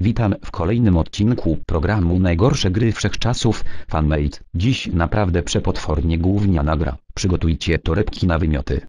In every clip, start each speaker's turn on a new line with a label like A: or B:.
A: Witam w kolejnym odcinku programu Najgorsze gry wszechczasów, Fanmade. Dziś naprawdę przepotwornie gówniana gra. Przygotujcie torebki na wymioty.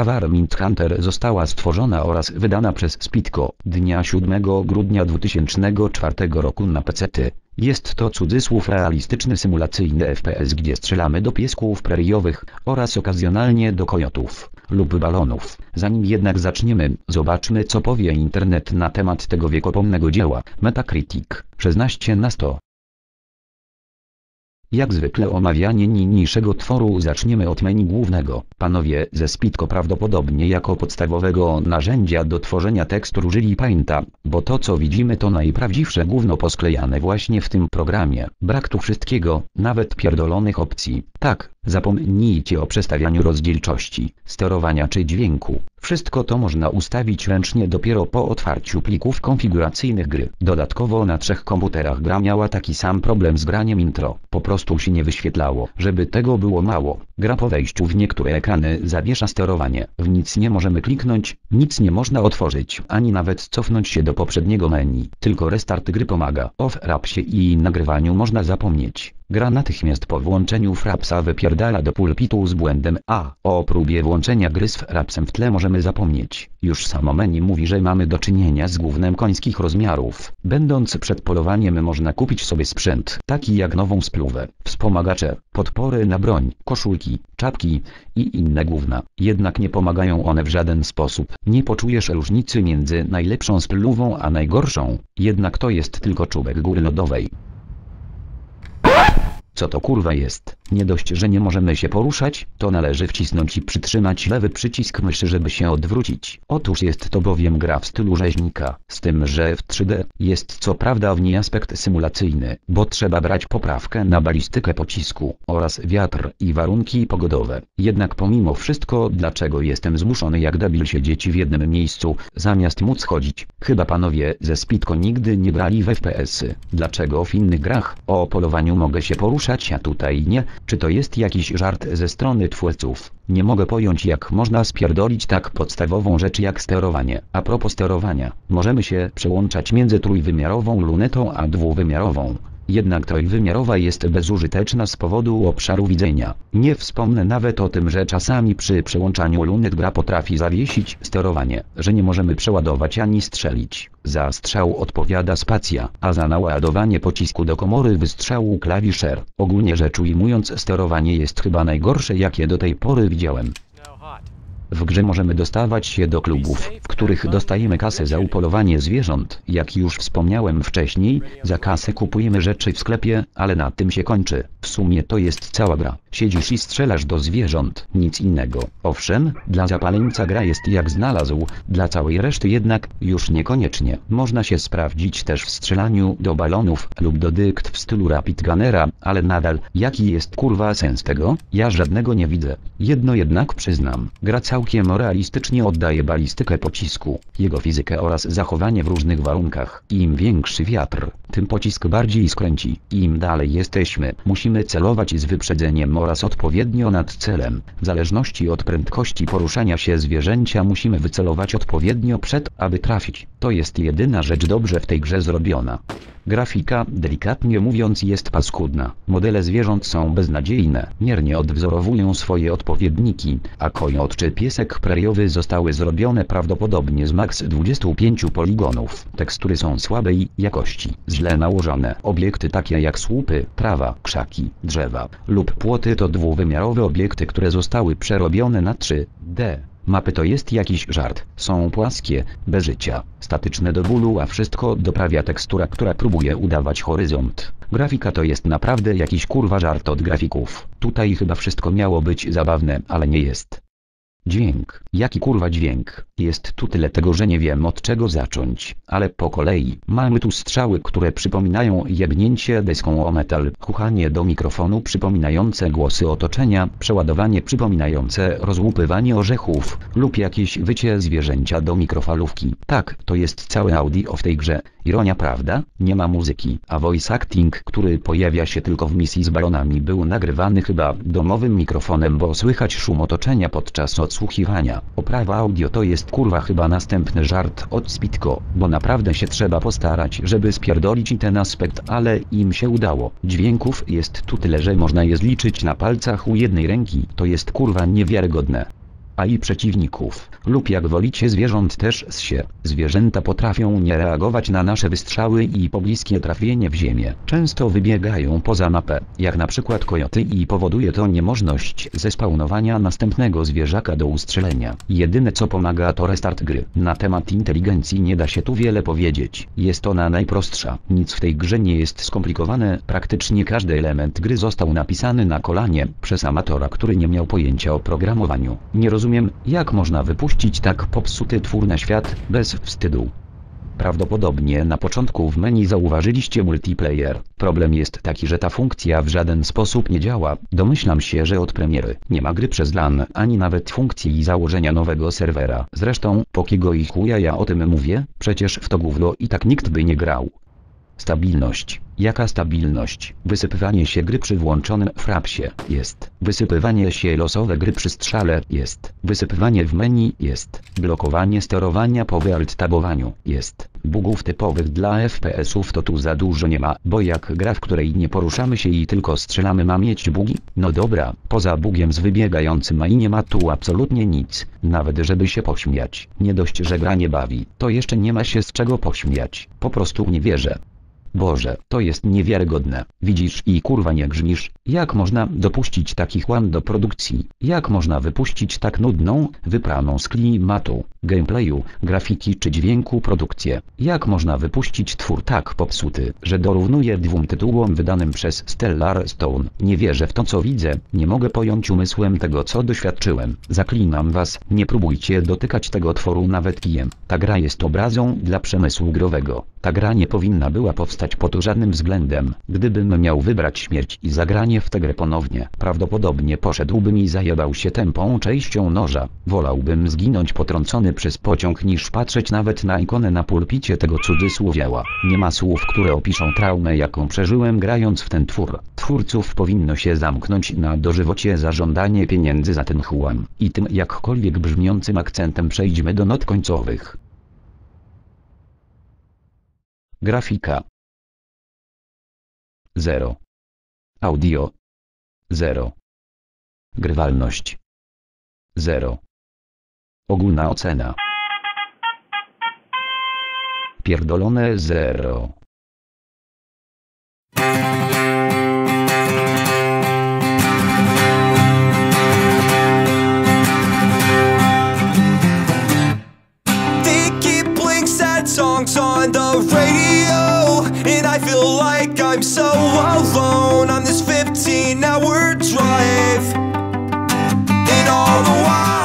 A: Gra Warmint Hunter została stworzona oraz wydana przez Spitco dnia 7 grudnia 2004 roku na PC. Jest to cudzysłów realistyczny symulacyjny FPS gdzie strzelamy do piesków preriowych oraz okazjonalnie do kojotów lub balonów. Zanim jednak zaczniemy, zobaczmy co powie internet na temat tego wiekopomnego dzieła. Metacritic 16 na 100 jak zwykle omawianie niniejszego tworu zaczniemy od menu głównego. Panowie ze Spitco prawdopodobnie jako podstawowego narzędzia do tworzenia tekstur użyli Painta, bo to co widzimy to najprawdziwsze gówno posklejane właśnie w tym programie. Brak tu wszystkiego, nawet pierdolonych opcji. Tak, zapomnijcie o przestawianiu rozdzielczości, sterowania czy dźwięku. Wszystko to można ustawić ręcznie dopiero po otwarciu plików konfiguracyjnych gry. Dodatkowo na trzech komputerach gra miała taki sam problem z graniem intro. Po prostu się nie wyświetlało. Żeby tego było mało, gra po wejściu w niektóre ekrany zawiesza sterowanie. W nic nie możemy kliknąć, nic nie można otworzyć, ani nawet cofnąć się do poprzedniego menu. Tylko restart gry pomaga. O frapsie i nagrywaniu można zapomnieć. Gra natychmiast po włączeniu frapsa wypierdala do pulpitu z błędem A. O próbie włączenia gry z frapsem w tle możemy zapomnieć. Już samo menu mówi, że mamy do czynienia z głównym końskich rozmiarów. Będąc przed polowaniem można kupić sobie sprzęt, taki jak nową spluwę, wspomagacze, podpory na broń, koszulki, czapki i inne gówna. Jednak nie pomagają one w żaden sposób. Nie poczujesz różnicy między najlepszą spluwą a najgorszą. Jednak to jest tylko czubek góry lodowej. Co to kurwa jest? Nie dość, że nie możemy się poruszać, to należy wcisnąć i przytrzymać lewy przycisk myszy, żeby się odwrócić. Otóż jest to bowiem gra w stylu rzeźnika, z tym, że w 3D jest co prawda w niej aspekt symulacyjny, bo trzeba brać poprawkę na balistykę pocisku oraz wiatr i warunki pogodowe. Jednak pomimo wszystko, dlaczego jestem zmuszony jak debil siedzieć w jednym miejscu, zamiast móc chodzić? Chyba panowie ze Spitco nigdy nie grali w FPS-y. Dlaczego w innych grach o polowaniu mogę się poruszać, a tutaj nie? Czy to jest jakiś żart ze strony twórców? Nie mogę pojąć jak można spierdolić tak podstawową rzecz jak sterowanie. A propos sterowania, możemy się przełączać między trójwymiarową lunetą a dwuwymiarową. Jednak trójwymiarowa jest bezużyteczna z powodu obszaru widzenia. Nie wspomnę nawet o tym, że czasami przy przełączaniu lunet gra potrafi zawiesić sterowanie, że nie możemy przeładować ani strzelić. Za strzał odpowiada spacja, a za naładowanie pocisku do komory wystrzału klawiszer. Ogólnie rzecz ujmując sterowanie jest chyba najgorsze jakie do tej pory widziałem. W grze możemy dostawać się do klubów, w których dostajemy kasę za upolowanie zwierząt. Jak już wspomniałem wcześniej, za kasę kupujemy rzeczy w sklepie, ale na tym się kończy. W sumie to jest cała gra. Siedzisz i strzelasz do zwierząt, nic innego. Owszem, dla zapaleńca gra jest jak znalazł, dla całej reszty jednak już niekoniecznie. Można się sprawdzić też w strzelaniu do balonów lub do dykt w stylu Rapid Gunnera, ale nadal, jaki jest kurwa sens tego? Ja żadnego nie widzę. Jedno jednak przyznam, gra całkiem realistycznie oddaje balistykę pocisku, jego fizykę oraz zachowanie w różnych warunkach. Im większy wiatr, tym pocisk bardziej skręci. Im dalej jesteśmy, musimy celować z wyprzedzeniem oraz odpowiednio nad celem. W zależności od prędkości poruszania się zwierzęcia musimy wycelować odpowiednio przed, aby trafić. To jest jedyna rzecz dobrze w tej grze zrobiona. Grafika, delikatnie mówiąc, jest paskudna. Modele zwierząt są beznadziejne, miernie odwzorowują swoje odpowiedniki, a kojot czy piesek preriowy zostały zrobione prawdopodobnie z maks 25 poligonów. Tekstury są słabej jakości, źle nałożone. Obiekty takie jak słupy, trawa, krzaki, drzewa lub płoty to dwuwymiarowe obiekty, które zostały przerobione na 3D. Mapy to jest jakiś żart, są płaskie, bez życia, statyczne do bólu a wszystko doprawia tekstura która próbuje udawać horyzont. Grafika to jest naprawdę jakiś kurwa żart od grafików. Tutaj chyba wszystko miało być zabawne, ale nie jest. Dźwięk. Jaki kurwa dźwięk? Jest tu tyle tego, że nie wiem od czego zacząć, ale po kolei. Mamy tu strzały, które przypominają jebnięcie deską o metal, chuchanie do mikrofonu przypominające głosy otoczenia, przeładowanie przypominające rozłupywanie orzechów, lub jakieś wycie zwierzęcia do mikrofalówki. Tak, to jest całe audio w tej grze. Ironia prawda? Nie ma muzyki, a voice acting, który pojawia się tylko w misji z balonami był nagrywany chyba domowym mikrofonem, bo słychać szum otoczenia podczas odsłuchiwania. Oprawa audio to jest kurwa chyba następny żart od Spitko, bo naprawdę się trzeba postarać, żeby spierdolić ten aspekt, ale im się udało. Dźwięków jest tu tyle, że można je zliczyć na palcach u jednej ręki, to jest kurwa niewiarygodne a i przeciwników, lub jak wolicie zwierząt też z się. Zwierzęta potrafią nie reagować na nasze wystrzały i pobliskie trafienie w ziemię. Często wybiegają poza mapę, jak na przykład kojoty i powoduje to niemożność zespawnowania następnego zwierzaka do ustrzelenia. Jedyne co pomaga to restart gry. Na temat inteligencji nie da się tu wiele powiedzieć. Jest ona najprostsza. Nic w tej grze nie jest skomplikowane. Praktycznie każdy element gry został napisany na kolanie przez amatora, który nie miał pojęcia o programowaniu. Nie rozumiem rozumiem, jak można wypuścić tak popsuty twór na świat, bez wstydu. Prawdopodobnie na początku w menu zauważyliście multiplayer. Problem jest taki, że ta funkcja w żaden sposób nie działa. Domyślam się, że od premiery nie ma gry przez LAN, ani nawet funkcji założenia nowego serwera. Zresztą, po kiego i chuja ja o tym mówię? Przecież w to gówno i tak nikt by nie grał. Stabilność. Jaka stabilność? Wysypywanie się gry przy włączonym frapsie jest. Wysypywanie się losowe gry przy strzale jest. Wysypywanie w menu jest. Blokowanie sterowania po wyalt-tabowaniu jest. Bugów typowych dla FPS-ów to tu za dużo nie ma, bo jak gra w której nie poruszamy się i tylko strzelamy ma mieć bugi? No dobra, poza bugiem z wybiegającym i nie ma tu absolutnie nic, nawet żeby się pośmiać. Nie dość, że gra nie bawi, to jeszcze nie ma się z czego pośmiać. Po prostu nie wierzę. Boże, to jest niewiarygodne. Widzisz i kurwa nie grzmisz. Jak można dopuścić taki chłam do produkcji? Jak można wypuścić tak nudną, wypraną z klimatu, gameplayu, grafiki czy dźwięku produkcję? Jak można wypuścić twór tak popsuty, że dorównuje dwóm tytułom wydanym przez Stellar Stone? Nie wierzę w to co widzę, nie mogę pojąć umysłem tego co doświadczyłem. Zaklinam was, nie próbujcie dotykać tego tworu nawet kijem. Ta gra jest obrazą dla przemysłu growego. Ta gra nie powinna była powstać pod żadnym względem. Gdybym miał wybrać śmierć i zagranie w tę grę ponownie, prawdopodobnie poszedłbym i zajebał się tępą częścią noża. Wolałbym zginąć potrącony przez pociąg niż patrzeć nawet na ikonę na pulpicie tego cudzysłowieła. Nie ma słów, które opiszą traumę jaką przeżyłem grając w ten twór. Twórców powinno się zamknąć na dożywocie za żądanie pieniędzy za ten chłam. I tym jakkolwiek brzmiącym akcentem przejdźmy do not końcowych. Grafika 0. Audio 0. Grywalność 0. Ogólna ocena Pierdolone 0.
B: songs on the radio night I feel like I'm so alone On this 15 hour drive. And all the while